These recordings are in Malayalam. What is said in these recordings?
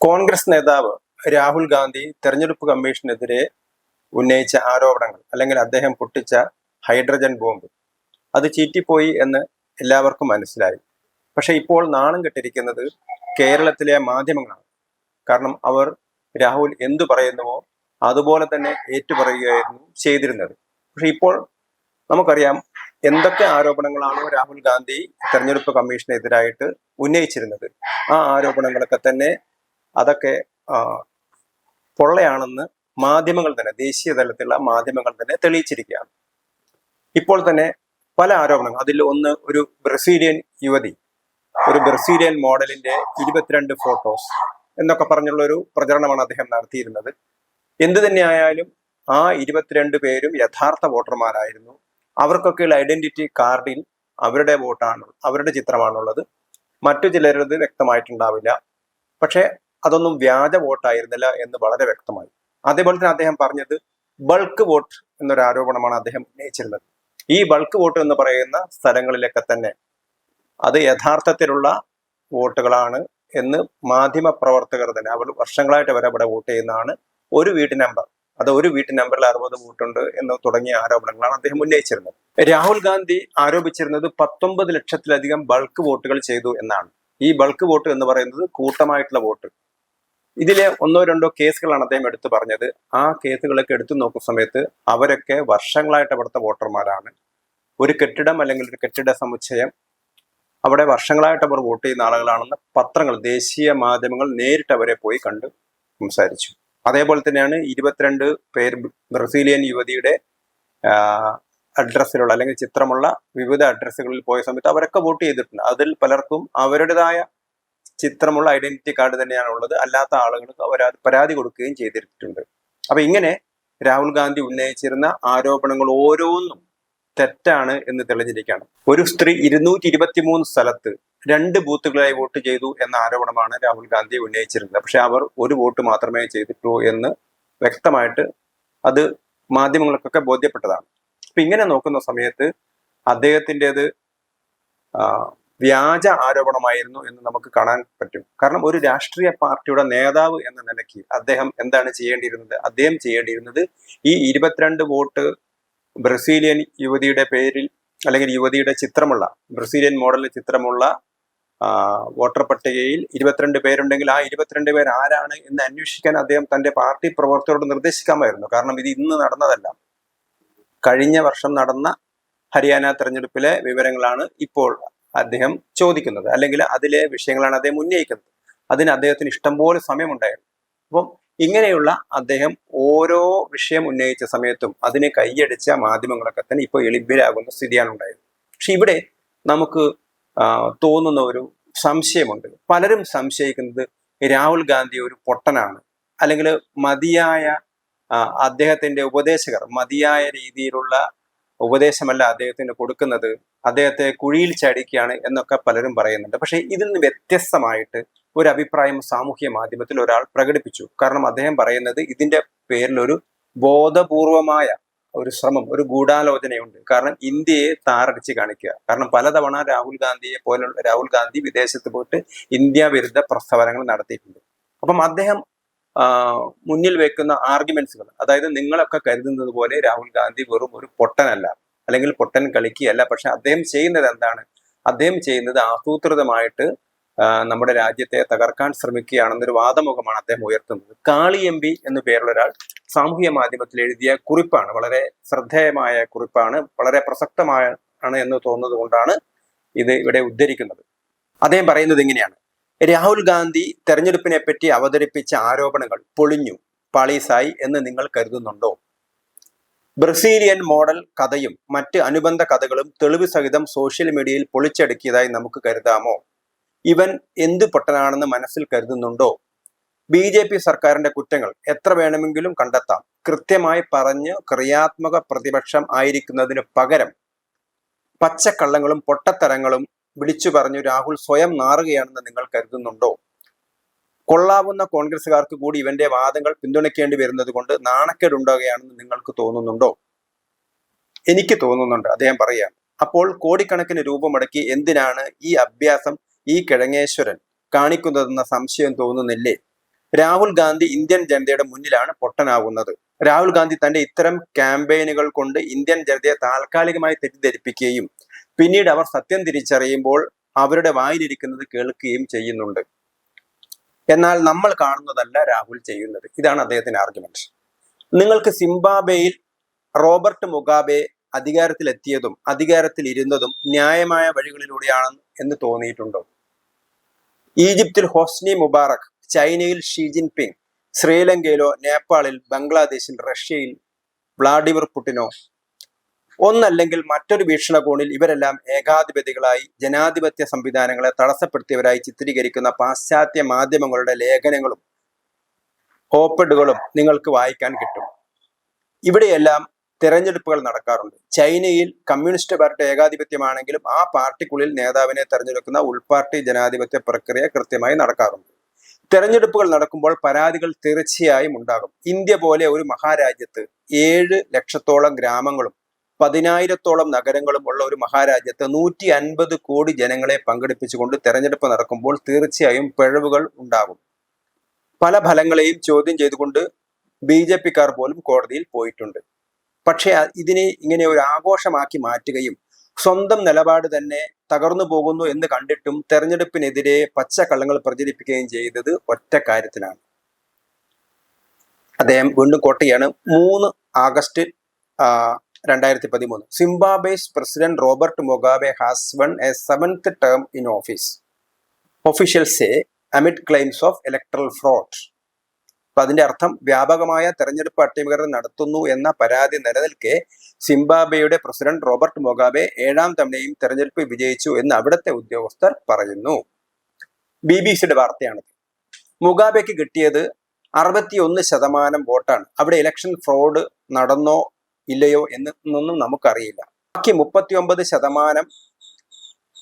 കോൺഗ്രസ് നേതാവ് രാഹുൽ ഗാന്ധി തെരഞ്ഞെടുപ്പ് കമ്മീഷനെതിരെ ഉന്നയിച്ച ആരോപണങ്ങൾ അല്ലെങ്കിൽ അദ്ദേഹം പൊട്ടിച്ച ഹൈഡ്രജൻ ബോംബ്. അത് ചീറ്റിപ്പോയി എന്ന് എല്ലാവർക്കും മനസ്സിലായി. പക്ഷെ ഇപ്പോൾ നാണം കെട്ടിരിക്കുന്നത് കേരളത്തിലെ മാധ്യമങ്ങളാണ്. കാരണം അവർ രാഹുൽ എന്തു പറയുന്നുവോ അതുപോലെ തന്നെ ഏറ്റുപറയുകയായിരുന്നു ചെയ്തിരുന്നത്. പക്ഷെ ഇപ്പോൾ നമുക്കറിയാം എന്തൊക്കെ ആരോപണങ്ങളാണോ രാഹുൽ ഗാന്ധി തെരഞ്ഞെടുപ്പ് കമ്മീഷനെതിരായിട്ട് ഉന്നയിച്ചിരുന്നത്. ആ ആരോപണങ്ങളൊക്കെ തന്നെ അതൊക്കെ പൊള്ളയാണെന്ന് മാധ്യമങ്ങൾ തന്നെ ദേശീയ തലത്തിലുള്ള മാധ്യമങ്ങൾ തന്നെ തെളിയിച്ചിരിക്കുകയാണ്. ഇപ്പോൾ തന്നെ പല ആരോപണങ്ങൾ അതിൽ ഒന്ന് ഒരു ബ്രസീലിയൻ യുവതി ഒരു ബ്രസീലിയൻ മോഡലിന്റെ ഇരുപത്തിരണ്ട് ഫോട്ടോസ് എന്നൊക്കെ പറഞ്ഞുള്ള ഒരു പ്രചരണമാണ് അദ്ദേഹം നടത്തിയിരുന്നത്. എന്തു തന്നെയായാലും ആ ഇരുപത്തിരണ്ട് പേരും യഥാർത്ഥ വോട്ടർമാരായിരുന്നു. അവർക്കൊക്കെയുള്ള ഐഡന്റിറ്റി കാർഡിൽ അവരുടെ വോട്ടാണ് അവരുടെ ചിത്രമാണുള്ളത്. മറ്റു ചിലരത് വ്യക്തമായിട്ടുണ്ടാവില്ല. പക്ഷേ അതൊന്നും വ്യാജ വോട്ടായിരുന്നില്ല എന്ന് വളരെ വ്യക്തമായി. അതേപോലെ തന്നെ അദ്ദേഹം പറഞ്ഞത് ബൾക്ക് വോട്ട് എന്നൊരു ആരോപണമാണ് അദ്ദേഹം ഉന്നയിച്ചിരുന്നത്. ഈ ബൾക്ക് വോട്ട് എന്ന് പറയുന്ന സ്ഥലങ്ങളിലൊക്കെ തന്നെ അത് യഥാർത്ഥത്തിലുള്ള വോട്ടുകളാണ് എന്ന് മാധ്യമ പ്രവർത്തകർ തന്നെ അവർ വർഷങ്ങളായിട്ട് വരെ വോട്ട് ചെയ്യുന്നതാണ് ഒരു വീട്ട് നമ്പർ. അത് ഒരു വീട്ട് നമ്പറിൽ അറുപത് വോട്ടുണ്ട് എന്ന് തുടങ്ങിയ ആരോപണങ്ങളാണ് അദ്ദേഹം ഉന്നയിച്ചിരുന്നത്. രാഹുൽ ഗാന്ധി ആരോപിച്ചിരുന്നത് പത്തൊമ്പത് ലക്ഷത്തിലധികം ബൾക്ക് വോട്ടുകൾ ചെയ്തു എന്നാണ്. ഈ ബൾക്ക് വോട്ട് എന്ന് പറയുന്നത് കൂട്ടമായിട്ടുള്ള വോട്ട്. ഇതിലെ ഒന്നോ രണ്ടോ കേസുകളാണ് അദ്ദേഹം എടുത്തു പറഞ്ഞത്. ആ കേസുകളൊക്കെ എടുത്തു നോക്കുന്ന സമയത്ത് അവരൊക്കെ വർഷങ്ങളായിട്ട് അവിടുത്തെ വോട്ടർമാരാണ്. ഒരു കെട്ടിടം അല്ലെങ്കിൽ ഒരു കെട്ടിട സമുച്ചയം അവിടെ വർഷങ്ങളായിട്ട് അവർ വോട്ട് ചെയ്യുന്ന ആളുകളാണെന്ന് പത്രങ്ങൾ ദേശീയ മാധ്യമങ്ങൾ നേരിട്ട് അവരെ പോയി കണ്ട് സംസാരിച്ചു. അതേപോലെ തന്നെയാണ് ഇരുപത്തിരണ്ട് പേർ ബ്രസീലിയൻ യുവതിയുടെ അഡ്രസ്സിലുള്ള അല്ലെങ്കിൽ ചിത്രമുള്ള വിവിധ അഡ്രസ്സുകളിൽ പോയ സമയത്ത് അവരൊക്കെ വോട്ട് ചെയ്തിട്ടുണ്ട്. അതിൽ പലർക്കും അവരുടേതായ ചിത്രമുള്ള ഐഡന്റിറ്റി കാർഡ് തന്നെയാണ് ഉള്ളത് അല്ലാത്ത ആളുകൾക്ക് അവർ പരാതി കൊടുക്കുകയും ചെയ്തിട്ടുണ്ട്. അപ്പൊ ഇങ്ങനെ രാഹുൽ ഗാന്ധി ഉന്നയിച്ചിരുന്ന ആരോപണങ്ങൾ ഓരോന്നും തെറ്റാണ് എന്ന് തെളിഞ്ഞിരിക്കുകയാണ്. ഒരു സ്ത്രീ ഇരുന്നൂറ്റി ഇരുപത്തി മൂന്ന് സ്ഥലത്ത് രണ്ട് ബൂത്തുകളായി വോട്ട് ചെയ്തു എന്ന ആരോപണമാണ് രാഹുൽ ഗാന്ധി ഉന്നയിച്ചിരുന്നത്. പക്ഷെ അവർ ഒരു വോട്ട് മാത്രമേ ചെയ്തിട്ടുള്ളൂ എന്ന് വ്യക്തമായിട്ട് അത് മാധ്യമങ്ങൾക്കൊക്കെ ബോധ്യപ്പെട്ടതാണ്. അപ്പൊ ഇങ്ങനെ നോക്കുന്ന സമയത്ത് അദ്ദേഹത്തിന്റെത് വ്യാജ ആരോപണമായിരുന്നു എന്ന് നമുക്ക് കാണാൻ പറ്റും. കാരണം ഒരു രാഷ്ട്രീയ പാർട്ടിയുടെ നേതാവ് എന്ന നിലയ്ക്ക് അദ്ദേഹം എന്താണ് ചെയ്യേണ്ടിയിരുന്നത്? അദ്ദേഹം ചെയ്യേണ്ടിയിരുന്നത് ഈ ഇരുപത്തിരണ്ട് വോട്ട് ബ്രസീലിയൻ യുവതിയുടെ പേരിൽ അല്ലെങ്കിൽ യുവതിയുടെ ചിത്രമുള്ള ബ്രസീലിയൻ മോഡലിൽ ചിത്രമുള്ള വോട്ടർ പട്ടികയിൽ ഇരുപത്തിരണ്ട് പേരുണ്ടെങ്കിൽ ആ ഇരുപത്തിരണ്ട് പേർ ആരാണ് എന്ന് അന്വേഷിക്കാൻ അദ്ദേഹം തന്റെ പാർട്ടി പ്രവർത്തകരോട് നിർദ്ദേശിക്കാമായിരുന്നു. കാരണം ഇത് ഇന്ന് നടന്നതല്ല. കഴിഞ്ഞ വർഷം നടന്ന ഹരിയാന തെരഞ്ഞെടുപ്പിലെ വിവരങ്ങളാണ് ഇപ്പോൾ അദ്ദേഹം ചോദിക്കുന്നത്. അല്ലെങ്കിൽ അതിലെ വിഷയങ്ങളാണ് അദ്ദേഹം ഉന്നയിക്കുന്നത്. അതിന് അദ്ദേഹത്തിന് ഇഷ്ടംപോലെ സമയമുണ്ടായിരുന്നു. അപ്പം ഇങ്ങനെയുള്ള അദ്ദേഹം ഓരോ വിഷയം ഉന്നയിച്ച സമയത്തും അതിനെ കൈയടിച്ച മാധ്യമങ്ങളൊക്കെ തന്നെ ഇപ്പോൾ എളിഭ്യരാകുന്ന സ്ഥിതിയാണ് ഉണ്ടായത്. പക്ഷെ ഇവിടെ നമുക്ക് തോന്നുന്ന ഒരു സംശയമുണ്ട്. പലരും സംശയിക്കുന്നത് രാഹുൽ ഗാന്ധി ഒരു പൊട്ടനാണ്. അല്ലെങ്കിൽ മതിയായ അദ്ദേഹത്തിന്റെ ഉപദേശകർ മതിയായ രീതിയിലുള്ള ഉപദേശമല്ല അദ്ദേഹത്തിന് കൊടുക്കുന്നത്. അദ്ദേഹത്തെ കുഴിയിൽ ചടിക്കുകയാണ് എന്നൊക്കെ പലരും പറയുന്നുണ്ട്. പക്ഷേ ഇതിൽ നിന്ന് വ്യത്യസ്തമായിട്ട് ഒരു അഭിപ്രായം സാമൂഹ്യ മാധ്യമത്തിൽ ഒരാൾ പ്രകടിപ്പിച്ചു. കാരണം അദ്ദേഹം പറയുന്നത് ഇതിന്റെ പേരിൽ ഒരു ബോധപൂർവമായ ഒരു ശ്രമം ഒരു ഗൂഢാലോചനയുണ്ട്. കാരണം ഇന്ത്യയെ താറടിച്ച് കാണിക്കുക. കാരണം പലതവണ രാഹുൽ ഗാന്ധിയെ പോലുള്ള രാഹുൽ ഗാന്ധി വിദേശത്ത് പോയിട്ട് ഇന്ത്യ വിരുദ്ധ പ്രസ്താവനകൾ നടത്തിയിട്ടുണ്ട്. അപ്പം അദ്ദേഹം മുന്നിൽ വെക്കുന്ന ആർഗ്യുമെന്റ്സുകൾ അതായത് നിങ്ങളൊക്കെ കരുതുന്നത് പോലെ രാഹുൽ ഗാന്ധി വെറും ഒരു പൊട്ടനല്ല. അല്ലെങ്കിൽ പൊട്ടൻ കളിക്കുകയല്ല പക്ഷെ അദ്ദേഹം ചെയ്യുന്നത് എന്താണ്? അദ്ദേഹം ചെയ്യുന്നത് ആസൂത്രിതമായിട്ട് നമ്മുടെ രാജ്യത്തെ തകർക്കാൻ ശ്രമിക്കുകയാണെന്നൊരു വാദമുഖമാണ് അദ്ദേഹം ഉയർത്തുന്നത്. കാളി എം പി എന്നു പേരുള്ള ഒരാൾ സാമൂഹ്യ മാധ്യമത്തിൽ എഴുതിയ കുറിപ്പാണ് വളരെ ശ്രദ്ധേയമായ കുറിപ്പാണ് വളരെ പ്രസക്തമായ ആണ് എന്ന് തോന്നുന്നത് കൊണ്ടാണ് ഇത് ഇവിടെ ഉദ്ധരിക്കുന്നത്. അദ്ദേഹം പറയുന്നത് ഇങ്ങനെയാണ്. രാഹുൽ ഗാന്ധി തെരഞ്ഞെടുപ്പിനെ പറ്റി അവതരിപ്പിച്ച ആരോപണങ്ങൾ പൊളിഞ്ഞു പാളീസായി എന്ന് നിങ്ങൾ കരുതുന്നുണ്ടോ? ബ്രസീലിയൻ മോഡൽ കഥയും മറ്റ് അനുബന്ധ കഥകളും തെളിവ് സഹിതം സോഷ്യൽ മീഡിയയിൽ പൊളിച്ചടുക്കിയതായി നമുക്ക് കരുതാമോ? ഇവൻ എന്തു പൊട്ടനാണെന്ന് മനസ്സിൽ കരുതുന്നുണ്ടോ? ബി ജെ പി സർക്കാരിന്റെ കുറ്റങ്ങൾ എത്ര വേണമെങ്കിലും കണ്ടെത്താം. കൃത്യമായി പറഞ്ഞ് ക്രിയാത്മക പ്രതിപക്ഷം ആയിരിക്കുന്നതിന് പകരം പച്ചക്കള്ളങ്ങളും പൊട്ടത്തരങ്ങളും വിളിച്ചു പറഞ്ഞു രാഹുൽ സ്വയം നാറുകയാണെന്ന് നിങ്ങൾ കരുതുന്നുണ്ടോ? കൊള്ളാവുന്ന കോൺഗ്രസുകാർക്ക് കൂടി ഇവന്റെ വാദങ്ങൾ പിന്തുണയ്ക്കേണ്ടി വരുന്നത് കൊണ്ട് നാണക്കേടുണ്ടാകുകയാണെന്ന് നിങ്ങൾക്ക് തോന്നുന്നുണ്ടോ? എനിക്ക് തോന്നുന്നുണ്ട്. അദ്ദേഹം പറയാം അപ്പോൾ കോടിക്കണക്കിന് രൂപമടക്കി എന്തിനാണ് ഈ അഭ്യാസം ഈ കിഴങ്ങേശ്വരൻ കാണിക്കുന്നതെന്ന സംശയം തോന്നുന്നില്ലേ? രാഹുൽ ഗാന്ധി ഇന്ത്യൻ ജനതയുടെ മുന്നിലാണ് പൊട്ടനാവുന്നത്. രാഹുൽ ഗാന്ധി തന്റെ ഇത്തരം ക്യാമ്പയിനുകൾ കൊണ്ട് ഇന്ത്യൻ ജനതയെ താൽക്കാലികമായി തെറ്റിദ്ധരിപ്പിക്കുകയും പിന്നീട് അവർ സത്യം തിരിച്ചറിയുമ്പോൾ അവരുടെ വായിലിരിക്കുന്നത് കേൾക്കുകയും ചെയ്യുന്നുണ്ട്. എന്നാൽ നമ്മൾ കാണുന്നതല്ല രാഹുൽ ചെയ്യുന്നത്. ഇതാണ് അദ്ദേഹത്തിന്റെ ആർഗ്യുമെന്റ് നിങ്ങൾക്ക് സിംബാബേയിൽ റോബർട്ട് മുഗാബെ അധികാരത്തിലെത്തിയതും അധികാരത്തിൽ ഇരുന്നതും ന്യായമായ വഴികളിലൂടെയാണ് എന്ന് തോന്നിയിട്ടുണ്ടോ? ഈജിപ്തിൽ ഹോസ്നി മുബാറക് ചൈനയിൽ ഷീ ജിൻപിങ് ശ്രീലങ്കയിലോ നേപ്പാളിൽ ബംഗ്ലാദേശിൽ റഷ്യയിൽ വ്ളാഡിമിർ പുടിനോ ഒന്നല്ലെങ്കിൽ മറ്റൊരു വീക്ഷണകോണിൽ ഇവരെല്ലാം ഏകാധിപതികളായി ജനാധിപത്യ സംവിധാനങ്ങളെ തടസ്സപ്പെടുത്തിയവരായി ചിത്രീകരിക്കുന്ന പാശ്ചാത്യ മാധ്യമങ്ങളുടെ ലേഖനങ്ങളും ഓപ്പഡുകളും നിങ്ങൾക്ക് വായിക്കാൻ കിട്ടും. ഇവിടെയെല്ലാം തെരഞ്ഞെടുപ്പുകൾ നടക്കാറുണ്ട്. ചൈനയിൽ കമ്മ്യൂണിസ്റ്റ് പാർട്ടി ഏകാധിപത്യമാണെങ്കിലും ആ പാർട്ടിക്കുള്ളിൽ നേതാവിനെ തെരഞ്ഞെടുക്കുന്ന ഉൾപാർട്ടി ജനാധിപത്യ പ്രക്രിയ കൃത്യമായി നടക്കാറുണ്ട്. തെരഞ്ഞെടുപ്പുകൾ നടക്കുമ്പോൾ പരാതികൾ തീർച്ചയായും ഉണ്ടാകും. ഇന്ത്യ പോലെ ഒരു മഹാരാജ്യത്ത് ഏഴ് ലക്ഷത്തോളം ഗ്രാമങ്ങളും പതിനായിരത്തോളം നഗരങ്ങളും ഉള്ള ഒരു മഹാരാജ്യത്ത് നൂറ്റി അൻപത് കോടി ജനങ്ങളെ പങ്കെടുപ്പിച്ചുകൊണ്ട് തെരഞ്ഞെടുപ്പ് നടക്കുമ്പോൾ തീർച്ചയായും പിഴവുകൾ ഉണ്ടാകും. പല ഫലങ്ങളെയും ചോദ്യം ചെയ്തുകൊണ്ട് ബി ജെ പിക്കാർ പോലും കോടതിയിൽ പോയിട്ടുണ്ട്. പക്ഷേ ഇതിനെ ഇങ്ങനെ ഒരു ആഘോഷമാക്കി മാറ്റുകയും സ്വന്തം നിലപാട് തന്നെ തകർന്നു പോകുന്നു എന്ന് കണ്ടിട്ടും തെരഞ്ഞെടുപ്പിനെതിരെ പച്ചക്കള്ളങ്ങൾ പ്രചരിപ്പിക്കുകയും ചെയ്തത് ഒറ്റ കാര്യത്തിനാണ് അദ്ദേഹം വീണ്ടും കോട്ടയാണ് മൂന്ന് ആഗസ്റ്റ് രണ്ടായിരത്തി പതിമൂന്ന് Zimbabwe's president Robert Mugabe has won a seventh term in office official say amid claims of electoral fraud അപ്പൊ അതിന്റെ അർത്ഥം വ്യാപകമായ തെരഞ്ഞെടുപ്പ് അട്ടിമറി നടത്തുന്നു എന്ന പരാതി നിലനിൽക്കെ സിംബാബ്വേയുടെ പ്രസിഡന്റ് റോബർട്ട് മൊഗാബെ ഏഴാം തവണയും തെരഞ്ഞെടുപ്പ് വിജയിച്ചു എന്ന് അവിടുത്തെ ഉദ്യോഗസ്ഥർ പറയുന്നു. ബി ബി സിയുടെ വാർത്തയാണിത്. മുഗാബെക്ക് കിട്ടിയത് അറുപത്തിയൊന്ന് ശതമാനം വോട്ടാണ്. അവിടെ ഇലക്ഷൻ ഫ്രോഡ് നടന്നോ ഇല്ലയോ എന്നൊന്നും നമുക്കറിയില്ല. ബാക്കി മുപ്പത്തിയൊമ്പത് ശതമാനം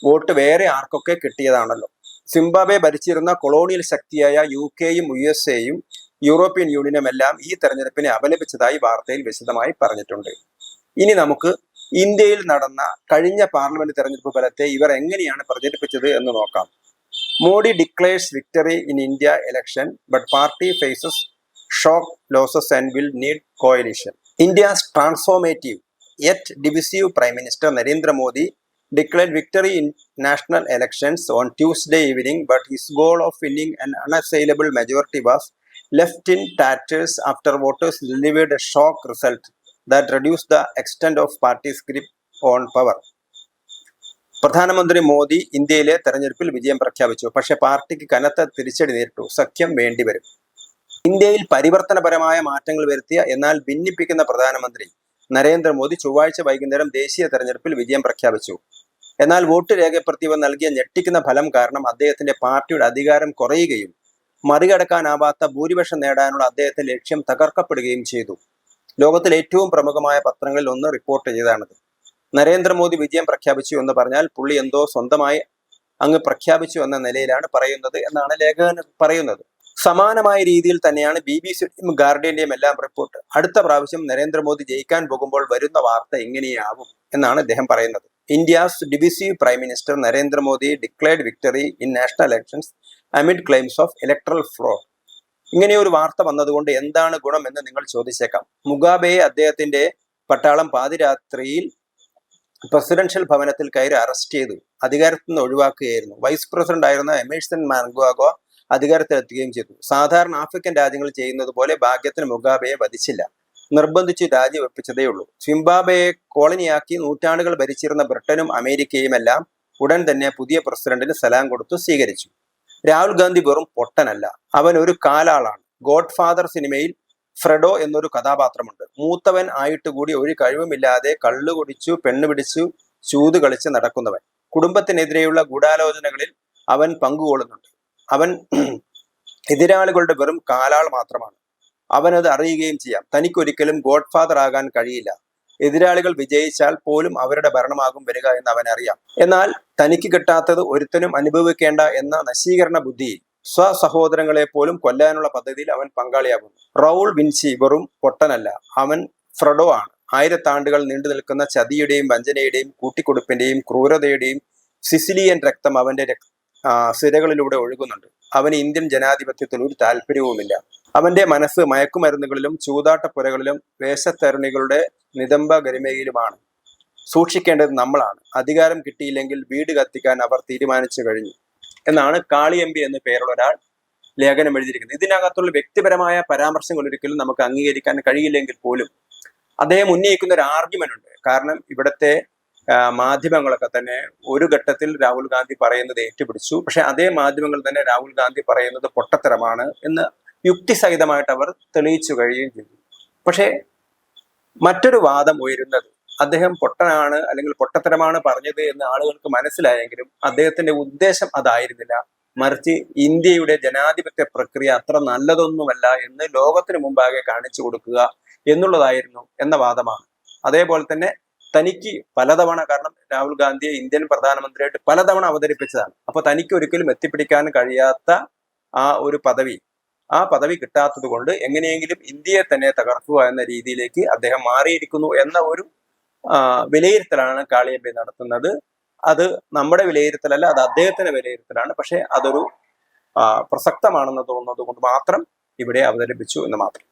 വോട്ട് വേറെ ആർക്കൊക്കെ കിട്ടിയതാണല്ലോ. സിംബാബെ ഭരിച്ചിരുന്ന കൊളോണിയൽ ശക്തിയായ യു കെയും യു എസ് എയും യൂറോപ്യൻ യൂണിയനും എല്ലാം ഈ തെരഞ്ഞെടുപ്പിനെ അപലപിച്ചതായി വാർത്തയിൽ വിശദമായി പറഞ്ഞിട്ടുണ്ട്. ഇനി നമുക്ക് ഇന്ത്യയിൽ നടന്ന കഴിഞ്ഞ പാർലമെന്റ് തെരഞ്ഞെടുപ്പ് ഫലത്തെ ഇവർ എങ്ങനെയാണ് പ്രചരിപ്പിച്ചത് എന്ന് നോക്കാം. Modi declares victory in India election but party faces shock losses and will need coalition. India's transformative yet divisive prime minister Modi declared victory in national elections on Tuesday evening, but his goal of winning an unassailable majority was left in tatters after voters delivered a shock result that reduced the extent of party's grip on power. പ്രധാനമന്ത്രി മോദി ഇന്ത്യയിലെ തെരഞ്ഞെടുപ്പിൽ വിജയം പ്രഖ്യാപിച്ചു പക്ഷെ പാർട്ടിക്ക് കനത്ത തിരിച്ചടി നേരിട്ടു സഖ്യം വേണ്ടിവരും ഇന്ത്യയിൽ പരിവർത്തനപരമായ മാറ്റങ്ങൾ വരുത്തിയ എന്നാൽ ഭിന്നിപ്പിക്കുന്ന പ്രധാനമന്ത്രി നരേന്ദ്രമോദി ചൊവ്വാഴ്ച വൈകുന്നേരം ദേശീയ തെരഞ്ഞെടുപ്പിൽ വിജയം പ്രഖ്യാപിച്ചു. എന്നാൽ വോട്ട് രേഖപ്പെടുത്തിയവർ നൽകിയ ഞെട്ടിക്കുന്ന ഫലം കാരണം അദ്ദേഹത്തിന്റെ പാർട്ടിയുടെ അധികാരം കുറയുകയും മറികടക്കാനാവാത്ത ഭൂരിപക്ഷം നേടാനുള്ള അദ്ദേഹത്തിന്റെ ലക്ഷ്യം തകർക്കപ്പെടുകയും ചെയ്തു. ലോകത്തിലെ ഏറ്റവും പ്രമുഖമായ പത്രങ്ങളിൽ ഒന്ന് റിപ്പോർട്ട് ചെയ്തതാണിത്. നരേന്ദ്രമോദി വിജയം പ്രഖ്യാപിച്ചു എന്ന് പറഞ്ഞാൽ പുള്ളി എന്തോ സ്വന്തമായി അങ്ങ് പ്രഖ്യാപിച്ചു എന്ന നിലയിലാണ് പറയുന്നത് എന്നാണ് ലേഖകൻ പറയുന്നത്. സമാനമായ രീതിയിൽ തന്നെയാണ് ബി ബി സിയുടെയും ഗാർഡിയന്റെയും എല്ലാം റിപ്പോർട്ട് അടുത്ത പ്രാവശ്യം നരേന്ദ്രമോദി ജയിക്കാൻ പോകുമ്പോൾ വരുന്ന വാർത്ത എങ്ങനെയാവും എന്നാണ് അദ്ദേഹം പറയുന്നത്. India's divisive prime minister Narendra Modi declared victory in national elections amid claims of electoral fraud ഇങ്ങനെ ഒരു വാർത്ത വന്നതുകൊണ്ട് എന്താണ് ഗുണം എന്ന് നിങ്ങൾ ചോദിച്ചേക്കാം. മുഗാബെയെ അദ്ദേഹത്തിന്റെ പട്ടാളം പാതിരാത്രിയിൽ പ്രസിഡൻഷ്യൽ ഭവനത്തിൽ കയറി അറസ്റ്റ് ചെയ്തു. അധികാരത്തിൽ നിന്ന് ഒഴിവാക്കുകയായിരുന്നു. വൈസ് പ്രസിഡന്റ് ആയിരുന്ന എമേഴ്സൺ മാൻഗുവാഗോ അധികാരത്തിലെത്തുകയും ചെയ്തു. സാധാരണ ആഫ്രിക്കൻ രാജ്യങ്ങൾ ചെയ്യുന്നത് പോലെ ഭാഗ്യത്തിന് മുഗാബയെ വധിച്ചില്ല. നിർബന്ധിച്ച് രാജിവെപ്പിച്ചതേ ഉള്ളൂ. സിംബാബയെ കോളനിയാക്കി നൂറ്റാണ്ടുകൾ ഭരിച്ചിരുന്ന ബ്രിട്ടനും അമേരിക്കയും എല്ലാം ഉടൻ തന്നെ പുതിയ പ്രസിഡന്റിന് സലാം കൊടുത്തു സ്വീകരിച്ചു. രാഹുൽ ഗാന്ധി വെറും പൊട്ടനല്ല. അവൻ ഒരു കാലാളാണ്. ഗോഡ് ഫാദർ സിനിമയിൽ ഫ്രെഡോ എന്നൊരു കഥാപാത്രമുണ്ട്. മൂത്തവൻ ആയിട്ട് കൂടി ഒരു കഴിവുമില്ലാതെ കള്ളു കുടിച്ചു പെണ്ണ് പിടിച്ചു ചൂത് കളിച്ച് നടക്കുന്നവൻ. കുടുംബത്തിനെതിരെയുള്ള ഗൂഢാലോചനകളിൽ അവൻ പങ്കുകൊള്ളുന്നുണ്ട്. അവൻ എതിരാളികളുടെ വെറും കാലാൾ മാത്രമാണ്. അവനത് അറിയുകയും ചെയ്യാം. തനിക്കൊരിക്കലും ഗോഡ് ഫാദർ ആകാൻ കഴിയില്ല. എതിരാളികൾ വിജയിച്ചാൽ പോലും അവരുടെ ഭരണമാകും വരിക എന്ന് അവൻ അറിയാം. എന്നാൽ തനിക്ക് കിട്ടാത്തത് ഒരുത്തനും അനുഭവിക്കേണ്ട എന്ന നശീകരണ ബുദ്ധിയിൽ സ്വസഹോദരങ്ങളെ പോലും കൊല്ലാനുള്ള പദ്ധതിയിൽ അവൻ പങ്കാളിയാകുന്നു. റൗൾ വിൻസി വെറും പൊട്ടനല്ല. അവൻ ഫ്രഡോ ആണ്. ആയിരത്താണ്ടുകൾ നീണ്ടു നിൽക്കുന്ന ചതിയുടെയും വഞ്ചനയുടെയും കൂട്ടിക്കൊടുപ്പിന്റെയും ക്രൂരതയുടെയും സിസിലിയൻ രക്തം അവന്റെ സിരകളിലൂടെ ഒഴുകുന്നുണ്ട്. അവന് ഇന്ത്യൻ ജനാധിപത്യത്തിൽ ഒരു താല്പര്യവുമില്ല. അവന്റെ മനസ്സ് മയക്കുമരുന്നുകളിലും ചൂതാട്ടപ്പുരകളിലും വേഷത്തരുണികളുടെ നിതംബ ഗരിമയിലുമാണ്. സൂക്ഷിക്കേണ്ടത് നമ്മളാണ്. അധികാരം കിട്ടിയില്ലെങ്കിൽ വീട് കത്തിക്കാൻ അവർ തീരുമാനിച്ചു കഴിഞ്ഞു. എന്നാണ് കാളിയമ്പി എന്ന പേരുള്ള ഒരാൾ ലേഖനം എഴുതിയിരിക്കുന്നത്. ഇതിനകത്തുള്ള വ്യക്തിപരമായ പരാമർശങ്ങൾ ഒരിക്കലും നമുക്ക് അംഗീകരിക്കാൻ കഴിയില്ലെങ്കിൽ പോലും അദ്ദേഹം ഉന്നയിക്കുന്ന ഒരു ആർഗ്യുമെന്റ് ഉണ്ട്. കാരണം ഇവിടുത്തെ മാധ്യമങ്ങളൊക്കെ തന്നെ ഒരു ഘട്ടത്തിൽ രാഹുൽ ഗാന്ധി പറയുന്നത് ഏറ്റുപിടിച്ചു. പക്ഷെ അതേ മാധ്യമങ്ങൾ തന്നെ രാഹുൽ ഗാന്ധി പറയുന്നത് പൊട്ടത്തരമാണ് എന്ന് യുക്തിസഹിതമായിട്ട് അവർ തെളിയിച്ചു കഴിയുകയും ചെയ്തു. പക്ഷേ മറ്റൊരു വാദം ഉയരുന്നത് അദ്ദേഹം പൊട്ടനാണ് അല്ലെങ്കിൽ പൊട്ടത്തരമാണ് പറഞ്ഞത് എന്ന് ആളുകൾക്ക് മനസ്സിലായെങ്കിലും അദ്ദേഹത്തിന്റെ ഉദ്ദേശം അതായിരുന്നില്ല. മറിച്ച് ഇന്ത്യയുടെ ജനാധിപത്യ പ്രക്രിയ അത്ര നല്ലതൊന്നുമല്ല എന്ന് ലോകത്തിന് മുമ്പാകെ കാണിച്ചു കൊടുക്കുക എന്നുള്ളതായിരുന്നു എന്ന വാദമാണ്. അതേപോലെ തന്നെ തനിക്ക് പലതവണ കാരണം രാഹുൽ ഗാന്ധിയെ ഇന്ത്യൻ പ്രധാനമന്ത്രിയായിട്ട് പലതവണ അവതരിപ്പിച്ചതാണ്. അപ്പൊ തനിക്ക് ഒരിക്കലും എത്തിപ്പിടിക്കാൻ കഴിയാത്ത ആ ഒരു പദവി ആ പദവി കിട്ടാത്തത് കൊണ്ട് എങ്ങനെയെങ്കിലും ഇന്ത്യയെ തന്നെ തകർക്കുക എന്ന രീതിയിലേക്ക് അദ്ദേഹം മാറിയിരിക്കുന്നു എന്ന ഒരു വിലയിരുത്തലാണ് കാളിയമ്പി നടത്തുന്നത്. അത് നമ്മുടെ വിലയിരുത്തലല്ല അത് അദ്ദേഹത്തിന്റെ വിലയിരുത്തലാണ്. പക്ഷെ അതൊരു പ്രസക്തമാണെന്ന് തോന്നുന്നത് കൊണ്ട് മാത്രം ഇവിടെ അവതരിപ്പിച്ചു എന്ന് മാത്രം.